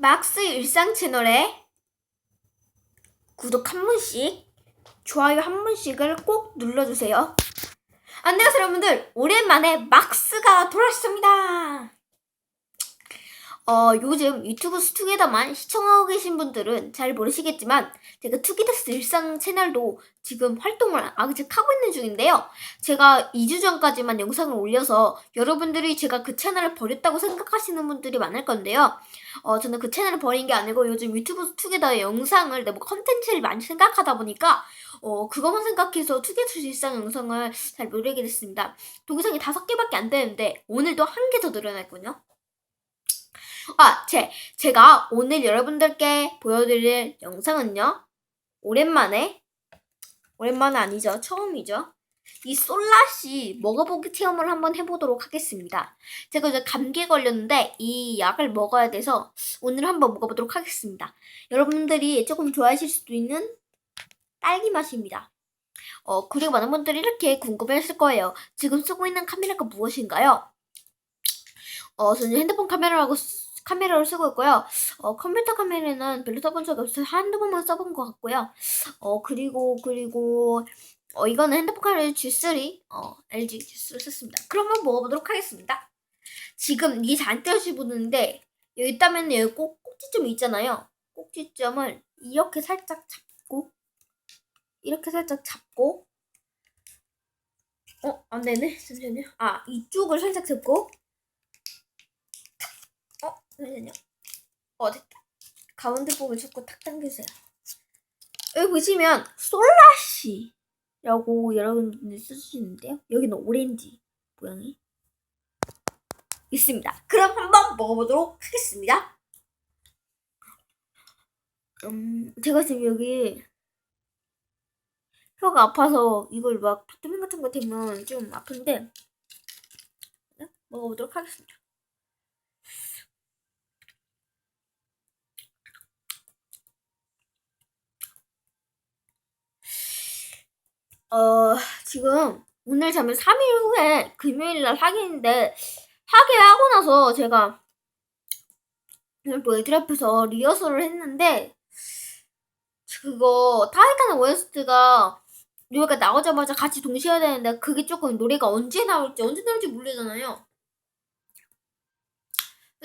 막스 일상 채널에 구독 한 번씩, 좋아요 한 번씩을 꼭 눌러주세요. 안녕하세요, 여러분들. 오랜만에 막스가 돌아왔습니다. 어, 요즘 유튜브 스투게더만 시청하고 계신 분들은 잘 모르시겠지만, 제가 투기더스 일상 채널도 지금 활동을 아직 하고 있는 중인데요. 제가 2주 전까지만 영상을 올려서 여러분들이 제가 그 채널을 버렸다고 생각하시는 분들이 많을 건데요. 어, 저는 그 채널을 버린 게 아니고 요즘 유튜브 투게더의 영상을 내뭐 컨텐츠를 많이 생각하다 보니까 어, 그것만 생각해서 투게더 일상 영상을 잘 모르게 됐습니다. 동영상이 다섯 개밖에 안 되는데 오늘도 한 개 더 늘어났군요. 아, 제, 제가 오늘 여러분들께 보여드릴 영상은요. 오랜만에, 오랜만은 아니죠. 처음이죠. 이 솔라씨 먹어보기 체험을 한번 해보도록 하겠습니다. 제가 이제 감기에 걸렸는데 이 약을 먹어야 돼서 오늘 한번 먹어보도록 하겠습니다. 여러분들이 조금 좋아하실 수도 있는 딸기 맛입니다. 어, 그리고 많은 분들이 이렇게 궁금해 하실 거예요. 지금 쓰고 있는 카메라가 무엇인가요? 어, 저는 핸드폰 카메라라고 쓰- 카메라를 쓰고 있고요. 어, 컴퓨터 카메라는 별로 써본 적이 없어서 한두 번만 써본 것 같고요. 어, 그리고, 그리고, 어, 이거는 핸드폰 카메라 G3, 어, LG G3를 썼습니다. 그럼 한번 먹어보도록 하겠습니다. 지금 이게 잘 떼어지 보는데, 여기 있다면 여기 꼭, 꼭지점이 있잖아요. 꼭지점을 이렇게 살짝 잡고, 이렇게 살짝 잡고, 어, 안 되네. 잠시만요. 아, 이쪽을 살짝 잡고, 어, 잠시만요. 어, 됐다. 가운데 부분 잡고 탁 당기세요. 여기 보시면, 솔라시라고 여러분들 쓰시는데요. 여기는 오렌지 모양이 있습니다. 그럼 한번 먹어보도록 하겠습니다. 음, 제가 지금 여기 혀가 아파서 이걸 막 비타민 같은 거 대면 좀 아픈데 네? 먹어보도록 하겠습니다. 어, 지금 오늘 자면 3일 후에 금요일날 하기인데 하게 하고 나서 제가 오늘 또 애들 앞에서 리허설을 했는데 그거 타이탄 OST가 노래가 나오자마자 같이 동시에 해야 되는데 그게 조금 노래가 언제 나올지 언제 나올지 모르잖아요.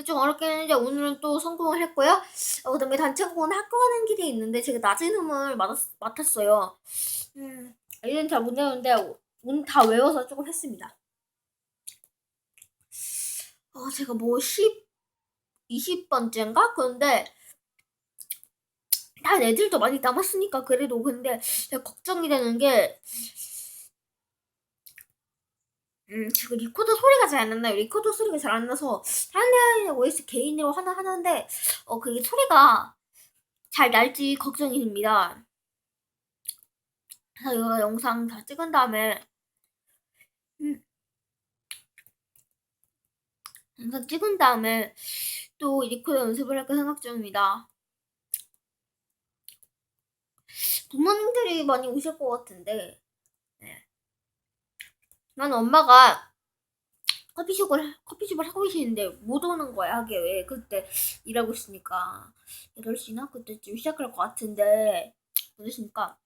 좀 어렵긴 했는데 오늘은 또 성공을 했고요. 어, 그다음에 단체공은 학교 가는 길에 있는데 제가 낮은 음을 맡았, 맡았어요. 음, 얘는 잘 못 외우는데 오늘 다 외워서 조금 했습니다. 어, 제가 뭐 10, 20번째인가? 그런데 다 애들도 많이 남았으니까 그래도 근데 걱정이 되는 게 음, 지금 리코더 소리가 잘 안 나요. 리코더 소리가 잘 안 나서 다른 OS 개인으로 하나 하는데 어 그게 소리가 잘 날지 걱정이 됩니다. 그래서 이거 영상 다 찍은 다음에 음, 영상 찍은 다음에 또 리코더 연습을 할까 생각 중입니다. 부모님들이 많이 오실 것 같은데 네. 난 엄마가 커피숍을 커피숍을 하고 계시는데 못 오는 거야 하게 왜 그때 일하고 있으니까 8시나 그때쯤 시작할 것 같은데 못 오시니까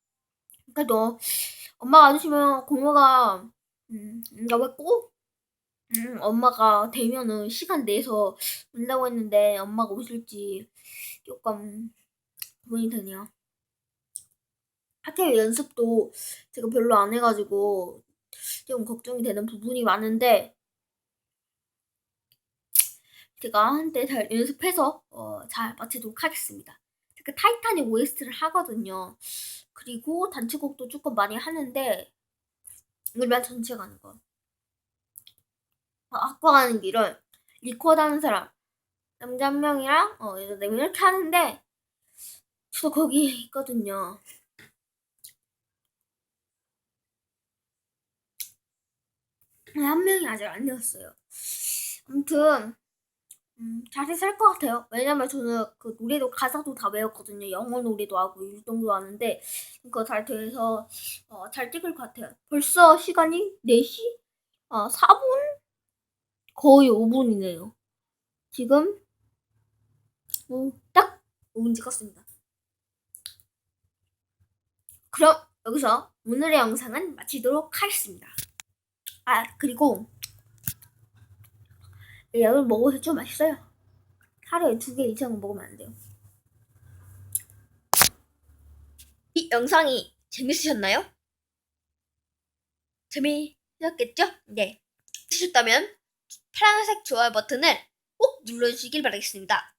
그래도 엄마가 안 오시면 고모가 음, 나왜꼭 음, 엄마가 되면은 시간 내서 온다고 했는데 엄마가 오실지 조금 고민이 되네요. 학교 연습도 제가 별로 안 해가지고 좀 걱정이 되는 부분이 많은데 제가 한때 잘 연습해서 어, 잘 마치도록 하겠습니다. 제가 타이타닉 OST를 하거든요. 그리고 단체곡도 조금 많이 하는데 물만 전체가 아닌 거. 학과 가는 길을 리코더 하는 사람 남자 한 명이랑 어 여자 네 명 이렇게 하는데 저도 거기 있거든요. 한 명이 아직 안 되었어요. 아무튼 음, 잘해서 할것 같아요. 왜냐면 저는 그 노래도 가사도 다 외웠거든요. 영어 노래도 하고 율동도 하는데 그거 잘 돼서 어, 잘 찍을 것 같아요. 벌써 시간이 4시? 아 4분? 거의 5분이네요. 지금 뭐, 딱 5분 찍었습니다. 그럼 여기서 오늘의 영상은 마치도록 하겠습니다. 아, 그리고 이 약을 먹어서 좀 맛있어요. 하루에 두 개 이상은 먹으면 안 돼요. 이 영상이 재밌으셨나요? 재미있었겠죠? 네. 재밌으셨다면 파란색 좋아요 버튼을 꼭 눌러주시길 바라겠습니다.